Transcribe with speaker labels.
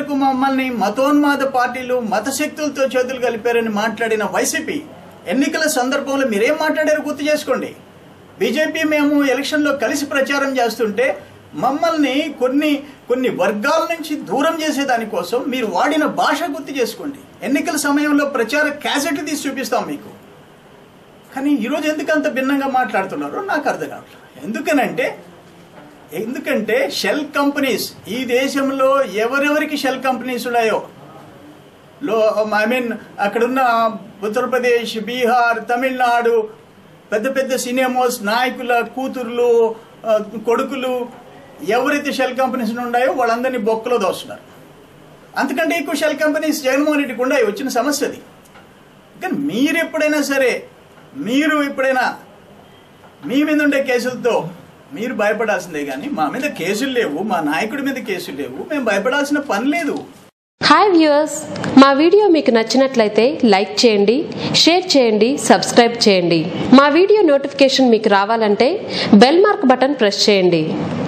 Speaker 1: వరకు మమ్మల్ని మతోన్మాద పార్టీలు మత శక్తులతో చేతులు కలిపారని మాట్లాడిన వైసీపీ ఎన్నికల సందర్భంలో మీరేం మాట్లాడారో గుర్తు చేసుకోండి. బీజేపీ మేము ఎలక్షన్లో కలిసి ప్రచారం చేస్తుంటే మమ్మల్ని కొన్ని కొన్ని వర్గాల నుంచి దూరం చేసేదానికోసం మీరు వాడిన భాష గుర్తు చేసుకోండి. ఎన్నికల సమయంలో ప్రచార క్యాసెట్ తీసి చూపిస్తాం మీకు. కానీ ఈరోజు ఎందుకు అంత భిన్నంగా మాట్లాడుతున్నారో నాకు అర్థం కావట్లేదు. ఎందుకనంటే ఎందుకంటే షెల్ కంపెనీస్ ఈ దేశంలో ఎవరెవరికి షెల్ కంపెనీస్ ఉన్నాయో? లో ఐ మీన్ అక్కడున్న ఉత్తరప్రదేశ్ బీహార్ తమిళనాడు పెద్ద పెద్ద సినిమాస్ నాయకుల కూతుర్లు కొడుకులు ఎవరైతే షెల్ కంపెనీస్ ఉన్నాయో వాళ్ళందరినీ బొక్కలో దోస్తున్నారు. అంతకంటే ఎక్కువ షెల్ కంపెనీస్ జగన్మోహన్ రెడ్డికి ఉన్నాయి వచ్చిన సమస్య అది. కానీ మీరు ఎప్పుడైనా సరే మీరు ఎప్పుడైనా మీ మీద ఉండే కేసులతో మీరు భయపడాల్సిందే కానీ మా మీద కేసులు లేవు మా నాయకుడి మీద కేసులు లేవు మేము భయపడాల్సిన పని లేదు.
Speaker 2: హాయ్ వ్యూయర్స్ మా వీడియో మీకు నచ్చినట్లయితే లైక్ చేయండి షేర్ చేయండి సబ్స్క్రైబ్ చేయండి. మా వీడియో నోటిఫికేషన్ మీకు రావాలంటే బెల్ మార్క్ బటన్ ప్రెస్ చేయండి.